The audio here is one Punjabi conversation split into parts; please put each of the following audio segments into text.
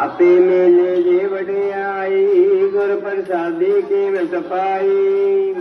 ਆਪੇ ਮੇਲੇ ਜੇ ਵਡਿਆਈ, ਗੁਰ ਪ੍ਰਸਾਦੀ ਕੀ ਪਾਈ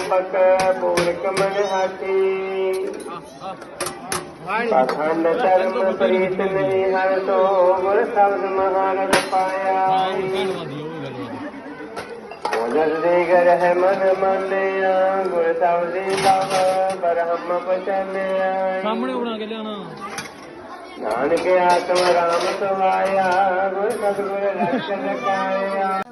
ਪਕ ਪੂਰਕ ਮਨ ਹਾਤੀ ਪਖੰਡ ਧਰਮ ਪ੍ਰੀਤ ਨਹੀਂ ਹਰ ਤੋ ਗੁਰ ਸ਼ਬਦ ਮਹਾਨਤ ਪਾਇਆ ਉਹਨਰ ਦੇ ਘਰ ਹੈ ਮਨ ਮੰਨਿਆ, ਗੁਰ ਸ਼ਬਦੀ ਲਵ ਬਰਹਮ ਪਚਨਿਆ ਸਾਹਮਣੇ ਬਣਾ ਕੇ ਲਿਆਣਾ? ਨਾਨਕ ਆਤਮ ਰਾਮ ਸਵਾਇਆ ਗੁਰ ਸਤਿਗੁਰ ਰਖਣ ਕਾਇਆ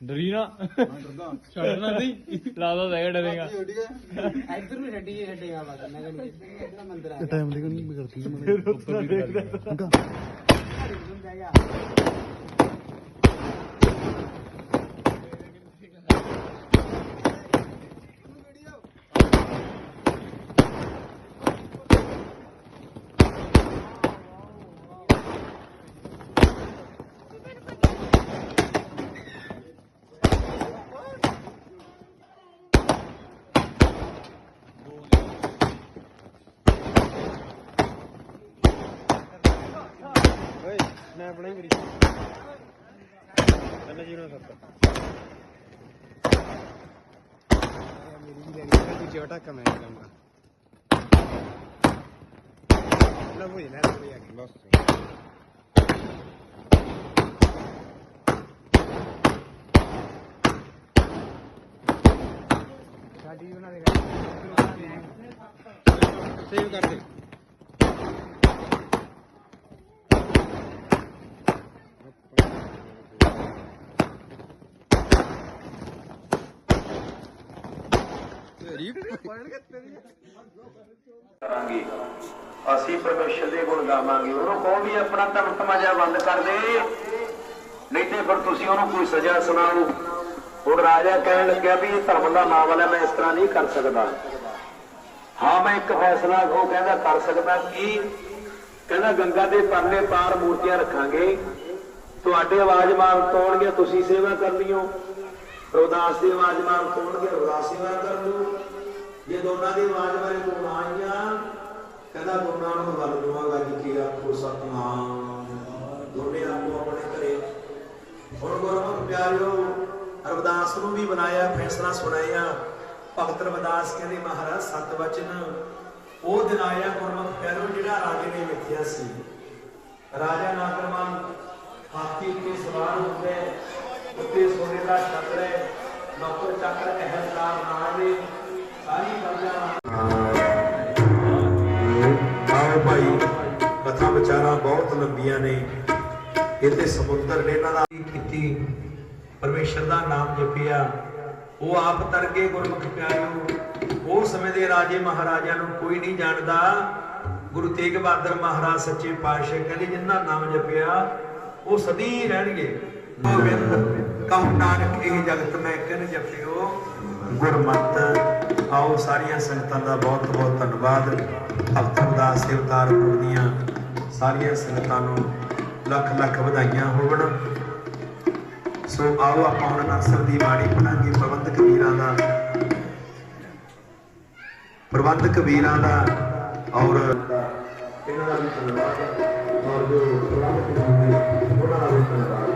ਡਰੀ ਨਾ। ਛੱਡਣਾ ਨਹੀਂ। ਲਾਦਾ ਤਾਂ ਡਰੇਗਾ। ਇੱਧਰ ਨੂੰ ਛੱਡੀ ਛੱਡੇਗਾ ਬਸ ਮੈਂ ਕਹਿੰਦਾ ਮੰਦਰ ਆ ਟਾਈਮ ਦੀ ਨਹੀਂ ਮੈਂ ਕਰਤੀ ਮੈਂ ਮੈਂ ਆਪਣਾ ਹੀ ਮੇਰੀ ਪਹਿਲਾਂ ਜੀ ਨਾ ਸੱਤ ਦੂਜੇ ਵਟਾ ਕਮੈਂ ਕਰਾਂਗਾ ਨਾ ਹੋਈ ਨਾ ਥੋੜੀ ਆ ਗਈ। ਬਸ। ਸਾਡੀ ਉਹਨਾਂ ਦੇ ਸੇਵ ਕਰ ਦੇ। ਤੇਰੀ ਕਰਾਂਗੇ। ਅਸੀਂ ਪਰਮੇਸ਼ਰ ਦੇ ਗੁਣ ਗਾਵਾਂਗੇ। ਉਹਨੂੰ ਕਹੋ ਵੀ ਆਪਣਾ ਧਰਮ ਤਮਾਜਾ ਬੰਦ ਕਰ ਦੇ। ਨਹੀਂ ਤੇ ਫਿਰ ਤੁਸੀਂ ਉਹਨੂੰ ਕੋਈ ਸਜ਼ਾ ਸੁਣਾਓ। ਹੁਣ ਰਾਜਾ ਕਹਿਣ ਲੱਗਿਆ ਵੀ ਇਹ ਧਰਮ ਦਾ ਮਾਮਲਾ ਹੈ ਮੈਂ ਇਸ ਤਰ੍ਹਾਂ ਨਹੀਂ ਕਰ ਸਕਦਾ। ਹਾਂ, ਮੈਂ ਇੱਕ ਫੈਸਲਾ ਉਹ ਕਹਿੰਦਾ ਕਰ ਸਕਦਾ ਕੀ ਕਹਿੰਦਾ ਗੰਗਾ ਦੇ ਪਰਲੇ ਪਾਰ ਮੂਰਤੀਆਂ ਰੱਖਾਂਗੇ। ਤੁਹਾਡੇ ਆਵਾਜ਼ ਮਾਰ ਤੋਣਗੇ ਤੁਸੀਂ ਸੇਵਾ ਕਰਨੀ ਹੋ। ਰੋਦਾਸ ਦੀ ਆਵਾਜ਼ ਮਾਰ ਤੋਣਗੇ ਰੋਦਾਸ ਸੇਵਾ ਕਰ ਲਓ। ਜੇ ਦੋਨਾਂ ਦੀ ਆਵਾਜ਼ ਬਾਰੇ ਕੋਣ ਆਈਆਂ ਕਹਿੰਦਾ ਦੋਨਾਂ ਨੂੰ ਵੱਲ ਦਵਾਂਗਾ ਜੀ ਆਖੋ, ਸਤਨਾਮ। ਦੋਨੇ ਆਪੋ ਆਪਣੇ ਘਰੇ। ਹੁਣ ਗੁਰਮੁਖ ਪਿਆਰਿਓ ਰਵਿਦਾਸ ਨੂੰ ਵੀ ਬਣਾਇਆ ਫੈਸਲਾ ਸੁਣਾਇਆ। ਭਗਤ ਰਵਿਦਾਸ ਕਹਿੰਦੇ, ਮਹਾਰਾਜ, ਸਤ ਵਚਨ। ਉਹ ਦਿਨ ਆਇਆ ਗੁਰਮੁਖ ਪਿਆਰੋ ਜਿਹੜਾ ਰਾਜੇ ਨੇ ਵੇਖਿਆ ਸੀ। ਰਾਜਾ ਨਾਗਰਮਾਨ ਹਾਥੀ ਉੱਤੇ ਸਵਾਰ ਹੋ ਗਏ ਉੱਤੇ ਸੋਨੇ ਦਾ ਛਤਰ ਹੈ, ਨੌਕਰ ਚੱਕਰ ਅਹੰਕਾਰ ਨਾਲ ਦੇ ਆਓ ਭਾਈ, ਕਥਾ ਵਿਚਾਰਾਂ ਬਹੁਤ ਲੰਬੀਆਂ ਨੇ। ਇਹਦੇ ਸਮੁੰਦਰ ਨੇ ਇਹਨਾਂ ਦਾ ਕੀਤੀ, ਪਰਮੇਸ਼ਰ ਦਾ ਨਾਮ ਜਪਿਆ। ਉਹ ਆਪ ਤਰਗੇ ਗੁਰਮੁਖ ਪਿਆਰਿਓ, ਉਹ ਸਮੇਂ ਦੇ ਰਾਜੇ ਮਹਾਰਾਜਿਆਂ ਨੂੰ ਕੋਈ ਨਹੀਂ ਜਾਣਦਾ। ਗੁਰੂ ਤੇਗ ਬਹਾਦਰ ਮਹਾਰਾਜ ਸੱਚੇ ਪਾਤਸ਼ਾਹ ਕਹਿੰਦੇ ਜਿੰਨਾ ਨਾਮ ਜਪਿਆ, ਉਹ ਸਦੀ ਰਹਿਣਗੇ। ਗੋਬਿੰਦ, ਕਹੋ ਨਾਨਕ, ਇਹ ਜਗਤ ਮੈਂ ਕਿਨ ਜਪਿਓ? ਗੁਰਮਤਿ ਆਓ ਸਾਰੀਆਂ ਸੰਗਤਾਂ ਦਾ ਬਹੁਤ ਬਹੁਤ ਧੰਨਵਾਦ। ਭਗਤ ਰਵਿਦਾਸ ਦੇ ਅਵਤਾਰ ਦੀਆਂ ਸਾਰੀਆਂ ਸੰਗਤਾਂ ਨੂੰ ਲੱਖ ਲੱਖ ਵਧਾਈਆਂ ਹੋਵਣ। ਸੋ ਆਓ ਆਪਾਂ ਹੁਣ ਅਨਸਰ ਦੀ ਬਾਣੀ ਪੜਾਂਗੇ। ਪ੍ਰਬੰਧਕ ਵੀਰਾਂ ਦਾ ਪ੍ਰਬੰਧਕ ਵੀਰਾਂ ਦਾ ਔਰ ਇਹਨਾਂ ਦਾ ਵੀ ਧੰਨਵਾਦ। ਔਰ ਜੋ ਪ੍ਰਬੰਧਕ ਵੀਰ ਨੇ, ਉਹਨਾਂ ਦਾ ਵੀ ਧੰਨਵਾਦ।